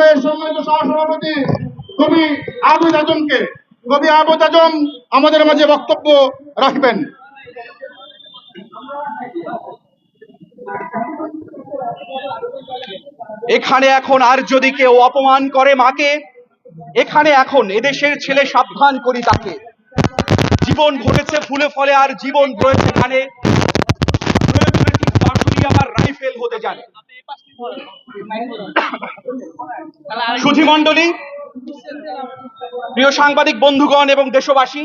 সংগ্রহের সম্মানিত সহসভাপতি কবি আবুদ আজমকে কবি আবুদ আজম আমাদের মাঝে বক্তব্য রাখবেন। এখানে এখন আর যদি কেউ অপমান করে মাকে, এখানে এখন এদেশের ছেলে সাবধান করি তাকে। জীবন ঘটেছে ফুলে ফলে আর জীবন রয়েছে এখানে। আমার রাইফেল হতে জানে। সুধী মণ্ডলী, প্রিয় সাংবাদিক বন্ধুগণ এবং দেশবাসী,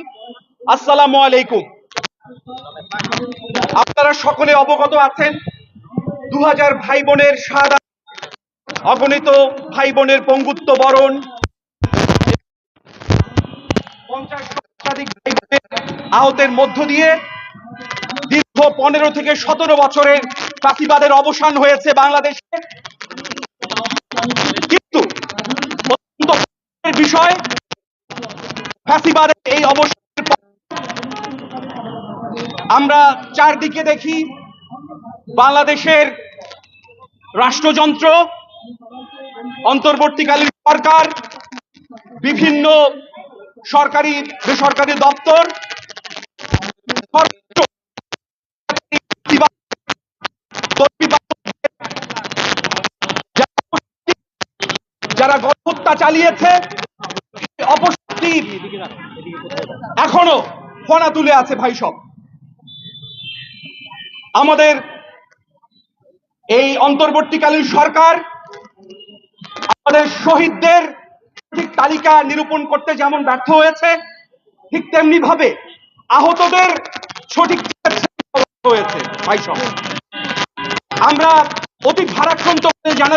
আসসালামু আলাইকুম। আপনারা সকলে অবগত আছেন দু হাজার ভাই বোনের সাদা অগণিত ভাই বোনের পঙ্গুত্ব বরণ। পঞ্চাশ শতাধিক ভাই বোনের আহতের মধ্য দিয়ে দীর্ঘ পনেরো থেকে সতেরো বছরের ফাঁসিবাদের অবসান হয়েছে বাংলাদেশে। কিন্তু বিষয় ফাঁসিবাদের এই অবসানের আমরা চারদিকে দেখি বাংলাদেশের রাষ্ট্রযন্ত্র, অন্তর্বর্তীকালীন সরকার, বিভিন্ন সরকারি, বেসরকারি দপ্তর যারা গণহত্যা চালিয়েছে, অপশক্তি এখনও ফনা তুলে আছে ভাই সব। আমাদের এই অন্তর্বর্তীকালীন সরকার, আমাদের শহীদদের সঠিক তালিকা নিরূপণ করতে যেমন ব্যর্থ হয়েছে, ঠিক তেমনি ভাবে আহতদের সঠিক হয়েছে ভাই সব। আমরা অতি ভারাক্রান্ত করে জানা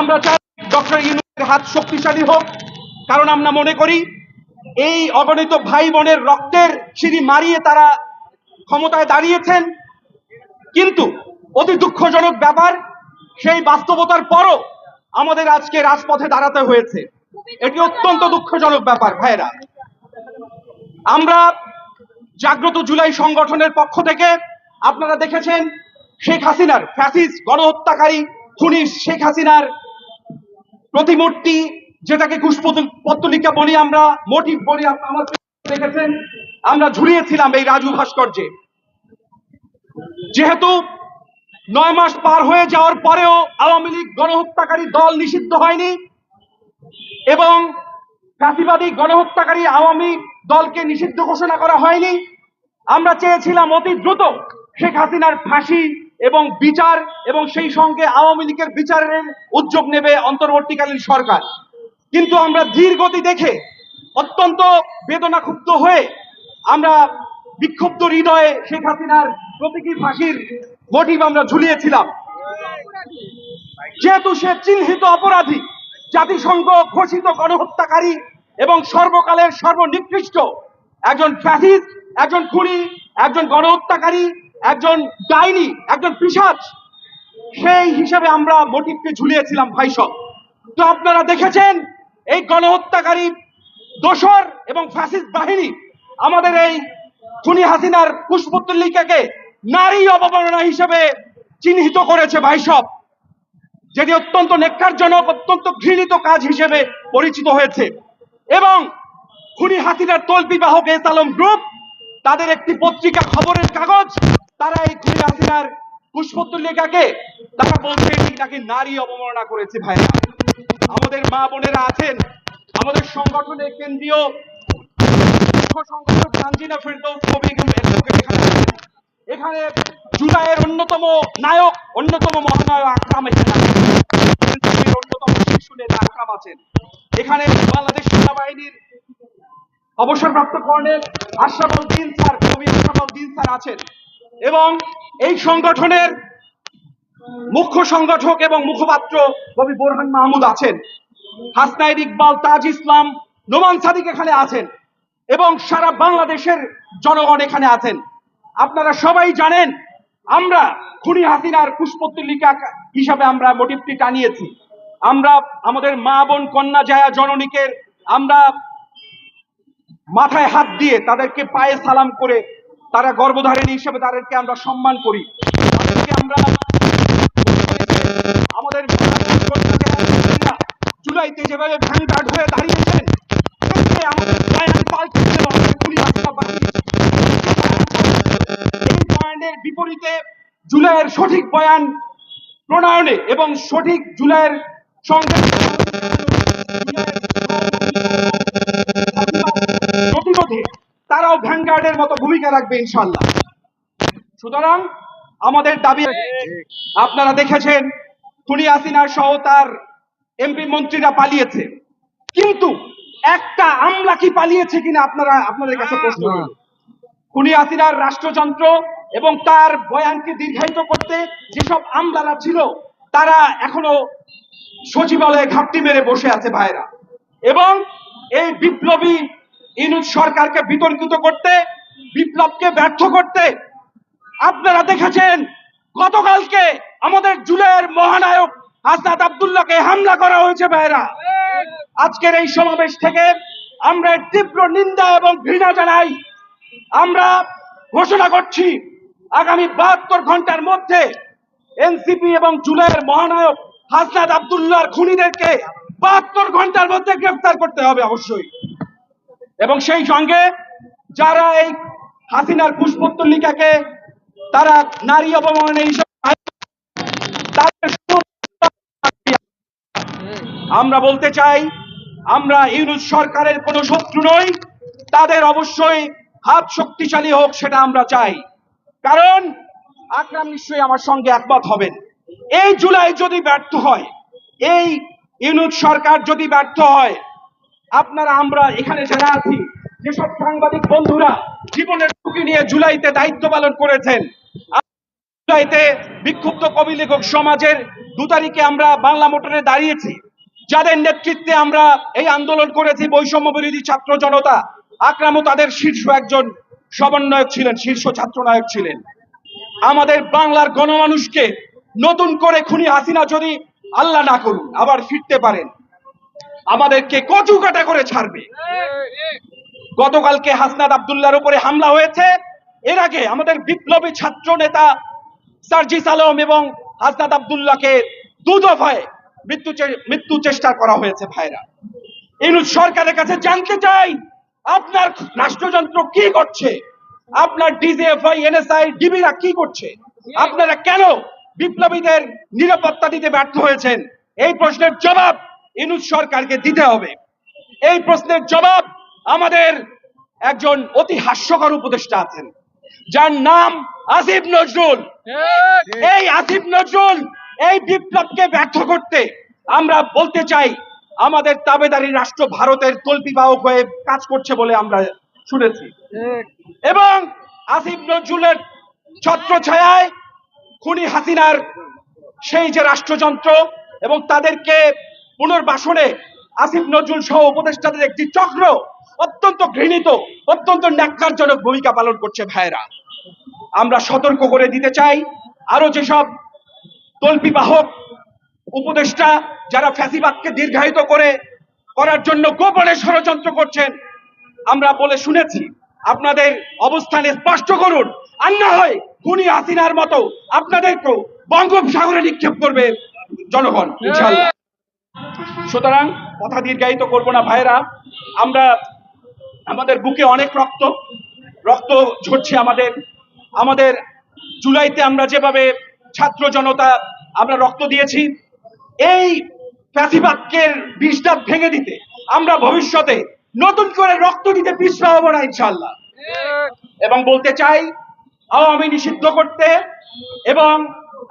আমরা চাই ডক্টর ইউনুসের হাত শক্তিশালী হোক, কারণ আমরা মনে করি এই অগণিত ভাই বোনের রক্তের সিঁড়ি মারিয়ে তারা ক্ষমতায় দাঁড়িয়েছেন। কিন্তু অতি দুঃখজনক ব্যাপার, সেই বাস্তবতার পরও আমাদের আজকে রাজপথে দাঁড়াতে হয়েছে। এটি অত্যন্ত দুঃখজনক ব্যাপার, ভাইয়েরা। আমরা জাগ্রত জুলাই সংগঠনের পক্ষ থেকে আপনারা দেখেছেন শেখ হাসিনার ফ্যাসিস্ট, গণহত্যাকারী খুনি শেখ হাসিনার প্রতিমূর্তি যেটাকে কুশপত্তলিকা বলি আমরা, মোটিভ বলি আমার দেখেছেন আমরা ঝুলিয়েছিলাম এই রাজু ভাস্কর্যে। যেহেতু নয় মাস পার হয়ে যাওয়ার পরেও আওয়ামী লীগ গণহত্যাকারী দল নিষিদ্ধ হয়নি, এবং ফ্যাসিবাদী গণহত্যাকারী আওয়ামী দলকে নিষিদ্ধ ঘোষণা করা হয়নি, আমরা চেয়েছিলাম অতি দ্রুত শেখ হাসিনার ফাঁসি এবং বিচার এবং সেই সঙ্গে আওয়ামী লীগের বিচারের উদ্যোগ নেবে অন্তর্বর্তীকালীন সরকার। কিন্তু আমরা ধীর গতি দেখে, অত্যন্ত বেদনাক্ষুব্ধ হয়ে আমরা বিক্ষুব্ধ হৃদয়ে শেখ হাসিনার প্রতীকী ফাঁসির মোটিভ আমরা ঝুলিয়েছিলাম। যেহেতু সে চিহ্নিত অপরাধী, জাতিসংঘ ঘোষিত গণহত্যাকারী এবং সর্বকালের সর্বনিকৃষ্ট, একজন ফ্যাসিস্ট একজন খুনি, একজন গণহত্যাকারী একজন ডাইনি, একজন পিসাচ সেই হিসাবে আমরা মোটিভকে ঝুলিয়েছিলাম ভাইসব। তো আপনারা দেখেছেন, এই গণহত্যাকারী দোসর এবং ফ্যাসিস্ট বাহিনী আমাদের এই খুনি হাসিনার পুষ্পতল্লিকাকে নারী অবমাননা হিসেবে চিহ্নিত করেছে ভাইসব, যেটি অত্যন্ত নেককারজনক, অত্যন্ত ঘৃণিত কাজ হিসেবে পরিচিত হয়েছে। এবং খুনি হাসিনার তল্পি বাহক এস আলম গ্রুপ, তাদের একটি পত্রিকা খবরের কাগজ তারা এই খুনি হাসিনার পুষ্পতল্লিকাকে তারা বলছে নাকি নারী অবমাননা করেছে ভাইরা। আমাদের মা বোনেরা আছেন, আমাদের সংগঠনের কেন্দ্রীয় এখানে জুলাইয়ের অন্যতম নায়ক, অন্যতম মহানায়ক আকরাম। অন্যতম শীর্ষ নেতা আকরাম আছেন। এখানে বাংলাদেশ সেনাবাহিনীর অবসরপ্রাপ্ত কর্নেল দিন স্যার, কবি দিন স্যার আছেন। এবং এই সংগঠনের মুখ্য সংগঠক এবং মুখপাত্র কবি বোরহান মাহমুদ আছেন। হাসনাইর ইকবাল, তাজ ইসলাম, নোমান সাদিক এখানে আছেন এবং সারা বাংলাদেশের জনগণ এখানে আছেন। আপনারা সবাই জানেন, আমরা খুনি হাসিনার পুষ্পতলিকা হিসাবে আমরা মোটিভটি টানিয়েছি। আমরা আমাদের মা বোন, কন্যা জায়া জননীকে আমরা মাথায় হাত দিয়ে তাদেরকে পায়ে সালাম করে তারা গর্ভধারিণী হিসেবে তাদেরকে আমরা সম্মান করি। তাদেরকে আমরা আমাদের জুলাইতে যেভাবে ভ্যানগার্ড হয়ে দাঁড়িয়েছেন আমাদের বয়ান পাল্টে বিপরীতে জুলাইয়ের সঠিক বয়ান প্রণয়নে এবং সঠিক জুলাইয়ের সঙ্গে ভ্যানগার্ডের মতো ভূমিকা রাখবে ইনশাল্লাহ সুতরাং আমাদের দাবি আপনারা দেখেছেন খুনি হাসিনার সহ তার এমপি মন্ত্রীরা পালিয়েছে। কিন্তু একটা আমলা কি পালিয়েছে কিনা আপনারা আপনাদের কাছে প্রশ্ন। খুনি হাসিনার রাষ্ট্রযন্ত্র এবং তার বয়ানকে দীর্ঘায়িত করতে যেসব আমলারা ছিল তারা এখনও সচিবালয়ে ঘাপটি মেরে বসে আছে ভাইরা। এবং এই বিপ্লবী ইনুজ সরকারকে বিতর্কিত করতে, বিপ্লবকে ব্যর্থ করতে। আপনারা দেখেছেন, গতকালকে আমাদের জুলাইয়ের মহানায়ক হাসনাত আব্দুল্লাহকে হামলা করা হয়েছে ভাইরা। আজকের এই সমাবেশ থেকে আমরা তীব্র নিন্দা এবং ঘৃণা জানাই। আমরা ঘোষণা করছি, আগামী বাহাত্তর ঘণ্টার মধ্যে এনসিপি এবং জুলাইয়ের মহানায়ক হাসনাদ আব্দুল্লাহর খুনিদেরকে বাহাত্তর ঘণ্টার মধ্যে গ্রেফতার করতে হবে অবশ্যই। এবং সেই সঙ্গে যারা এই হাসিনার পুষ্পত্তলিকাকে তারা নারী অবমাননা হিসেবে আমরা বলতে চাই, আমরা ইউনুস সরকারের কোনো শত্রু নই। তাদের অবশ্যই হাত শক্তিশালী হোক সেটা আমরা চাই। কারণ আকরাম নিশ্চয়ই আমার সঙ্গে একমত হবেন। এই জুলাই যদি ব্যর্থ হয়, এই ইউনুস সরকার যদি ব্যর্থ হয় আপনারা, আমরা এখানে যারা আছি, যেসব সাংবাদিক বন্ধুরা জীবনের ঝুঁকি নিয়ে জুলাইতে দায়িত্ব পালন করেছেন জুলাইতে বিক্ষুব্ধ কবি লেখক সমাজের দু তারিখে আমরা বাংলা মোটরে দাঁড়িয়েছি। যাদের নেতৃত্বে আমরা এই আন্দোলন করেছি, বৈষম্য বিরোধী ছাত্র জনতা, আকরামও তাদের শীর্ষ একজন সমন্বয়ক ছিলেন, শীর্ষ ছাত্রনায়ক ছিলেন। আমাদের বাংলার গণমানুষকে নতুন করে খুনি হাসিনা যদি আল্লাহ না করুন, আবার ফিরতে পারেন। আমাদেরকে কচু কাটা করে ছাড়বে। গতকালকে হাসনাত আবদুল্লার উপরে হামলা হয়েছে। এর আগে আমাদের বিপ্লবী ছাত্র নেতা সার্জিস আলম এবং হাসনাত আব্দুল্লাহকে দু দফায় মৃত্যু মৃত্যু চেষ্টা করা হয়েছে ভাইরা। ইনুজ সরকারের কাছে জানতে চাই, আপনার রাষ্ট্রযন্ত্র কি করছে? আপনার ডিজিএফআই, এনএসআই, ডিবিরা কি করছে? আপনারা কেন বিপ্লবীদের নিরাপত্তা দিতে ব্যর্থ হয়েছেন? এই প্রশ্নের জবাব ইনুজ সরকারকে দিতে হবে। এই প্রশ্নের জবাব আমাদের একজন অতি হাস্যকর উপদেষ্টা আছেন যার নাম আসিফ নজরুল। এই আসিফ নজরুল এই বিপ্লবকে ব্যর্থ করতে আমরা বলতে চাই আমাদের তাবেদারি রাষ্ট্র ভারতের তল্পিবাহক হয়ে কাজ করছে বলে আমরা শুনেছি। এবং আসিফ নজরুলের ছত্র ছায়ায় খুনি হাসিনার সেই যে রাষ্ট্রযন্ত্র এবং তাদেরকে পুনর্বাসনে আসিফ নজরুল সহ উপদেষ্টাদের একটি চক্র অত্যন্ত ঘৃণিত, অত্যন্ত ন্যাক্কারজনক ভূমিকা পালন করছে ভাইরা আমরা সতর্ক করে দিতে চাই আরও যেসব তল্পিবাহক উপদেষ্টা যারা ফ্যাসিবাদকে দীর্ঘায়িত করে, করার জন্য গোপনে ষড়যন্ত্র করছেন, আমরা বলে শুনেছি, আপনাদের অবস্থানে স্পষ্ট করুন, আর না হয় খুনি হাসিনার মতো আপনাদেরকেও বঙ্গোপসাগরে নিক্ষেপ করবে জনগণ ইনশাল্লাহ সুতরাং কথা দীর্ঘায়িত করব না ভাইরা আমরা আমাদের বুকে অনেক রক্ত রক্ত ঝরছে আমাদের। আমাদের জুলাইতে আমরা যেভাবে ছাত্র জনতা আমরা রক্ত দিয়েছি, এই প্যাথিবাক্যের বিষদাপ ভেঙে দিতে আমরা ভবিষ্যতে নতুন করে রক্ত দিতে পিছপা হব না ইনশাল্লাহ এবং বলতে চাই, আওয়ামী নিষিদ্ধ করতে এবং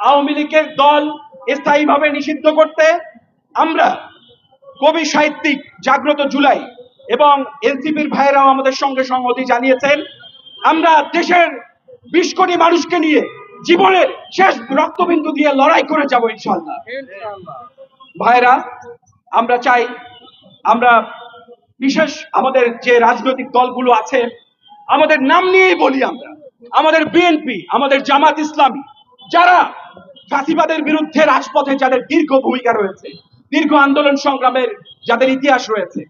আওয়ামী লীগের দল স্থায়ীভাবে নিষিদ্ধ করতে আমরা কবি সাহিত্যিক জাগ্রত জুলাই এবং এনসিপির ভাইয়েরাও আমাদের সঙ্গে সংহতি জানিয়েছেন, আমরা দেশের বিশ কোটি মানুষকে নিয়ে জীবনের শেষ রক্তবিন্দু দিয়ে লড়াই করে যাব ইনশাল্লাহ ভাইরা আমরা চাই, আমরা বিশেষ আমাদের যে রাজনৈতিক দলগুলো আছে, আমাদের নাম নিয়েই বলি আমরা, আমাদের বিএনপি, আমাদের জামাত ইসলামী, যারা ফাঁসিবাদের বিরুদ্ধে রাজপথে যাদের দীর্ঘ ভূমিকা রয়েছে দীর্ঘ আন্দোলন সংগ্রামের যাদের ইতিহাস রয়েছে,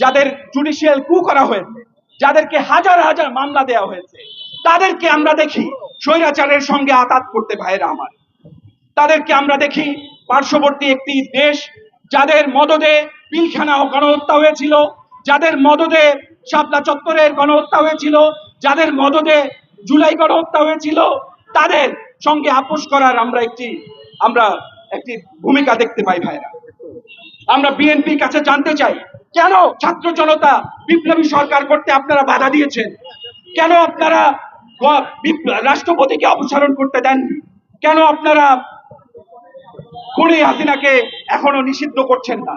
যাদের জুডিশিয়াল কু করা হয়েছে, যাদেরকে হাজার হাজার মামলা দেওয়া হয়েছে, তাদেরকে আমরা দেখি স্বৈরাচারের সঙ্গে আঘাত করতে ভাইরা আমার। তাদেরকে আমরা দেখি পার্শ্ববর্তী একটি দেশ, যাদের মদদে পিলখানা ও গণহত্যা হয়েছিল, যাদের মদদে শাপলা চত্বরের গণহত্যা হয়েছিল, যাদের মদদে জুলাই গণহত্যা হয়েছিল, তাদের সঙ্গে আপোষ করার আমরা একটি আমরা একটি ভূমিকা দেখতে পাই ভাইরা আমরা বিএনপির কাছে জানতে চাই, কেন ছাত্র জনতা বিপ্লবী সরকার করতে আপনারা বাধা দিয়েছেন? কেন আপনারা রাষ্ট্রপতিকে অপসারণ করতে দেন কেন আপনারা খুনি হাসিনাকে এখনও নিষিদ্ধ করছেন না?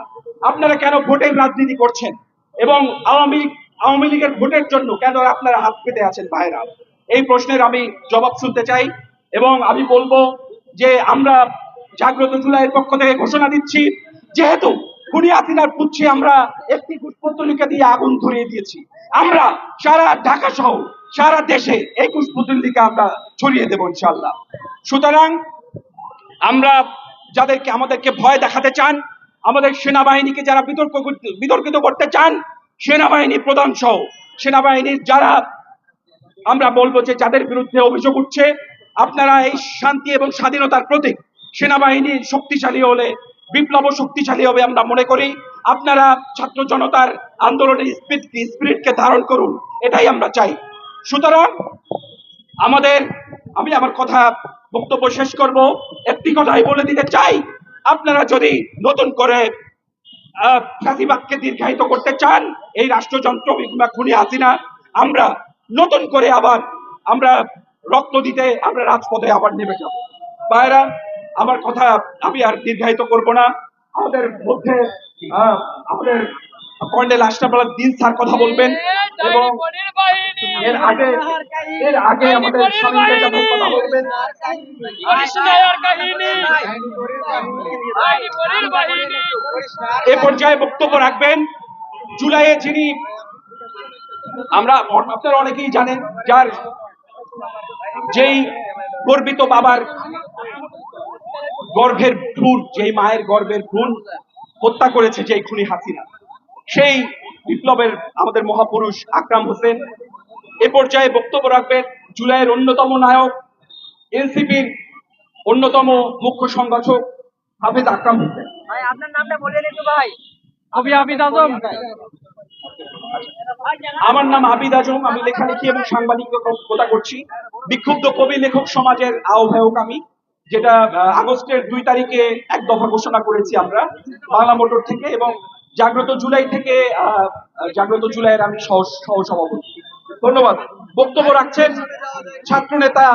আপনারা কেন ভোটের রাজনীতি করছেন? এবং আওয়ামী আওয়ামী লীগের ভোটের জন্য কেন আপনারা হাত পেতে আছেন ভাইরা? এই প্রশ্নের আমি জবাব শুনতে চাই এবং আমি বলব যে আমরা জাগ্রত জুলাইয়ের পক্ষ থেকে ঘোষণা দিচ্ছি যেহেতু খুনি পুচ্ছে আমরা একটি কুশপুতলিকা দিয়ে আগুন ধরিয়ে দিয়েছি, আমরা সারা ঢাকা সহ সারা দেশে এই কুশপুতলিকা আমরা ছড়িয়ে দেবো ইনশাল্লাহ সুতরাং আমরা যাদেরকে, আমাদেরকে ভয় দেখাতে চান, আমাদের সেনাবাহিনীকে যারা বিতর্ক বিতর্কিত করতে চান সেনাবাহিনী প্রধান সহ, সেনাবাহিনীর যারা, আমরা বলব যে যাদের বিরুদ্ধে অভিযোগ উঠছে, আপনারা এই শান্তি এবং স্বাধীনতার প্রতীক সেনাবাহিনী শক্তিশালী হলে বিপ্লব শক্তিশালী হবে আমরা মনে করি। আপনারা ছাত্র জনতার আন্দোলনের স্পিরিট স্পিরিটকে ধারণ করুন এটাই আমরা চাই। সুতরাং আমাদের আমি আমার কথা বক্তব্য শেষ করব। একটি কথাই বলে দিতে চাই আপনারা যদি নতুন করে আহ, দীর্ঘায়িত করতে চান এই রাষ্ট্রযন্ত্র কিংবা খুনি হাসিনা আমরা নতুন করে আবার আমরা রক্ত দিতে আমরা রাজপথে আবার নেমে যাব। ভাইরা আমার কথা আমি আর দীর্ঘায়িত করব না। আমাদের মধ্যে আমাদের কর্নেল আশরাফুল দিন স্যার কথা বলবেন এবং এর আগে এর আগে আমাদের কথা বলবেন, এ পর্যায়ে বক্তব্য রাখবেন। জুলাইয়ে যিনি, আমরা অনেকেই জানেন, যার যেই গর্বিত বাবার গর্ভের ভ্রূণ যেই মায়ের গর্ভের ভ্রূণ হত্যা করেছে যেই খুনি হাসিনা সেই বিপ্লবের আমাদের মহাপুরুষ আকরাম হোসেন। এ পর্যায়ে বক্তব্য রাখবেন জুলাইয়ের অন্যতম নায়ক এনসিপির অন্যতম মুখ্য সংগঠক হাফেজ আকরাম হোসেন। ভাই আপনার নামটা বলে একটু ভাই। কবি আবিদ আজম। আমার নাম আবিদ আজম, আমি লেখালেখি এবং সাংবাদিকতা করছি। বিক্ষুব্ধ কবি, লেখক সমাজের আহ্বায়ক আমি, যেটা আগস্টের দুই তারিখে এক দফা ঘোষণা করেছি আমরা, বাংলা মোটর থেকে এবং জাগ্রত জুলাই থেকে জাগ্রত জুলাইয়ের আমি সহ সহ সভাপতি ধন্যবাদ। বক্তব্য রাখছেন ছাত্র নেতা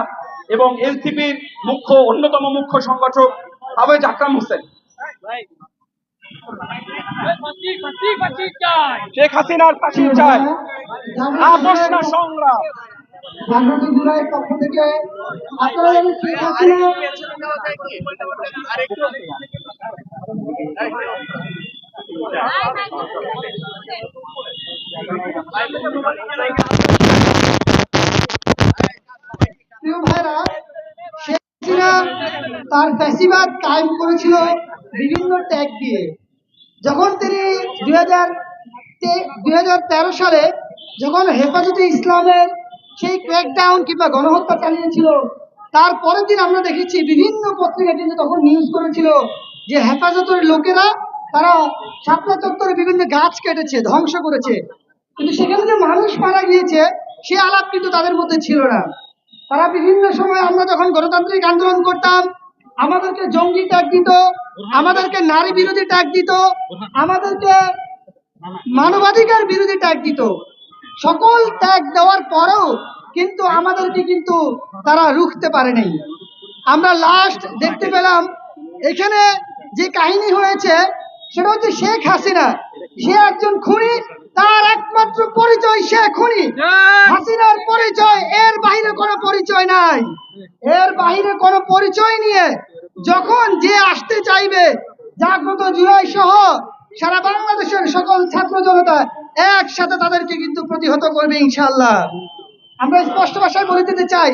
এবং এনসিপির মুখ্য, অন্যতম মুখ্য সংগঠক হাফেজ আকরাম হোসেন। শেখ হাসিনার ফাঁসি চাই। আপোষ না সংগ্রাম। থেকে তার বেশিরভাগ কায়েম করেছিল বিভিন্ন ট্যাগ দিয়ে। যখন তিনি দুই হাজার দুই সালে যখন হেফাজতে ইসলামের সেই ক্র্যাকডাউন কিংবা গণহত্যা চালিয়েছিল তার পরের দিন আমরা দেখেছি বিভিন্ন পত্রিকা কিন্তু তখন নিউজ করেছিল যে হেফাজতের লোকেরা তারা শাপলা চত্বরে বিভিন্ন গাছ কেটেছে, ধ্বংস করেছে। কিন্তু সেখানে যে মানুষ মারা গিয়েছে, সে আলাপ কিন্তু তাদের মধ্যে ছিল না। তারা বিভিন্ন সময় আমরা যখন গণতান্ত্রিক আন্দোলন করতাম আমাদেরকে জঙ্গি ট্যাগ দিত, আমাদেরকে নারী বিরোধী ট্যাগ দিত, আমাদেরকে মানবাধিকার বিরোধী ট্যাগ দিত। সকল ট্যাগ দেওয়ার পরেও কিন্তু আমাদেরকে কিন্তু তারা রুখতে পারেনি আমরা লাস্ট দেখতে পেলাম, এখানে যে কাহিনী হয়েছে, সেটা হচ্ছে শেখ হাসিনা। সে একজন খুনি, তার একমাত্র পরিচয় সে খুনি। হাসিনার পরিচয়, এর বাইরে কোনো পরিচয় নাই। এর বাইরে কোনো পরিচয় নিয়ে যখন যে আসতে চাইবে, জাগ্রত জুলাই সহ সারা বাংলাদেশের সকল ছাত্র জনতা একসাথে তাদেরকে কিন্তু প্রতিহত করবে ইনশাল্লাহ আমরা স্পষ্ট ভাষায় বলে দিতে চাই,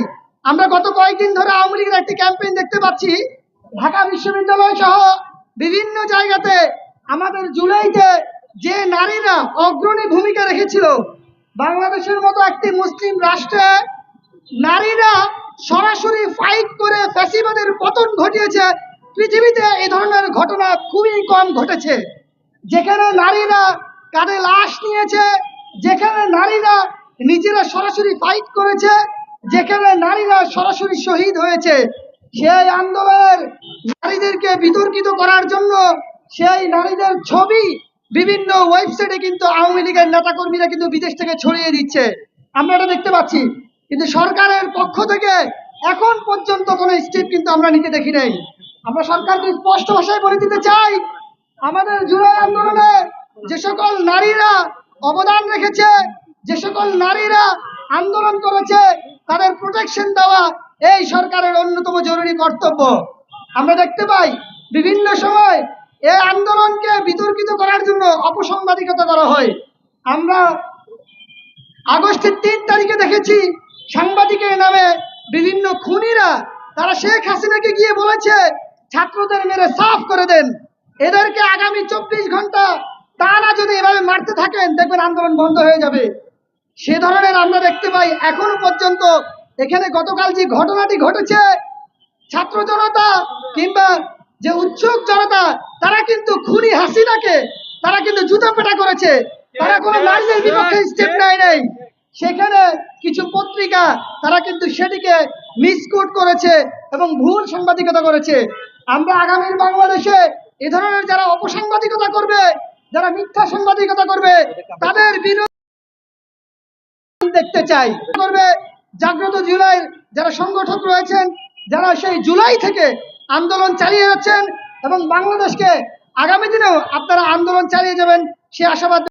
আমরা গত কয়েকদিন ধরে আওয়ামী লীগের একটি ক্যাম্পেইন দেখতে পাচ্ছি, ঢাকা বিশ্ববিদ্যালয় সহ বিভিন্ন জায়গাতে আমাদের জুলাইতে যে নারীরা অগ্রণী ভূমিকা রেখেছিল, বাংলাদেশের মতো একটি মুসলিম রাষ্ট্রে নারীরা সরাসরি ফাইট করে ফ্যাসিবাদের পতন ঘটিয়েছে। পৃথিবীতে এই ধরনের ঘটনা খুবই কম ঘটেছে। যেখানে নারীরা কাঁধে লাশ নিয়েছে, যেখানে নারীরা নিজেরা সরাসরি ফাইট করেছে, যেখানে নারীরা সরাসরি শহীদ হয়েছে, সেই আন্দোলনের নারীদেরকে বিতর্কিত করার জন্য সেই নারীদের ছবি বিভিন্ন ওয়েবসাইটে কিন্তু আওয়ামী লীগের নেতাকর্মীরা কিন্তু বিদেশ থেকে ছড়িয়ে দিচ্ছে। আমরা এটা দেখতে পাচ্ছি। কিন্তু সরকারের পক্ষ থেকে এখন পর্যন্ত কোনো স্টেপ কিন্তু আমরা নিতে দেখি নাই। আমরা সরকারকে স্পষ্ট ভাষায় বলে দিতে চাই, আমাদের জুলাই আন্দোলনে যে সকল নারীরা অবদান রেখেছে, যে সকল নারীরা আন্দোলন করেছে, তাদের প্রোটেকশন দেওয়া এই সরকারের অন্যতম জরুরি কর্তব্য। আমরা দেখতে পাই, বিভিন্ন সময় এই আন্দোলনকে বিতর্কিত করার জন্য অপসাংবাদিকতা করা হয়। আমরা আগস্টের তিন তারিখে দেখেছি সাংবাদিকের নামে বিভিন্ন খুনিরা, তারা শেখ হাসিনাকে গিয়ে বলেছে, ছাত্রদের মেরে সাফ করে দেন। এদেরকে আগামী চব্বিশ ঘণ্টা তারা যদি এভাবে মারতে থাকেন, দেখবেন আন্দোলন বন্ধ হয়ে যাবে। সে ধরনের আমরা দেখতে পাই এখনও পর্যন্ত। এখানে গতকাল যে ঘটনাটি ঘটেছে, ছাত্র জনতা কিংবা যে উৎসুক জনতা, তারা কিন্তু খুনি হাসিনাকে, তারা কিন্তু জুতা পেটা করেছে। তারা কোনো নারীদের বিপক্ষে স্টেপ নেয় নাই। সেখানে কিছু পত্রিকা, তারা কিন্তু সেটিকে মিসকোট করেছে এবং ভুল সাংবাদিকতা করেছে। আমরা আগামীর বাংলাদেশে এ ধরনের যারা অপসাংবাদিকতা করবে, যারা মিথ্যা সাংবাদিকতা করবে, তাদের বিরুদ্ধে দেখতে চাই। করবে জাগ্রত জুলাই যারা সংগঠক রয়েছেন, যারা সেই জুলাই থেকে আন্দোলন চালিয়ে যাচ্ছেন এবং বাংলাদেশকে আগামী দিনেও আপনারা আন্দোলন চালিয়ে যাবেন, সে আশাবাদ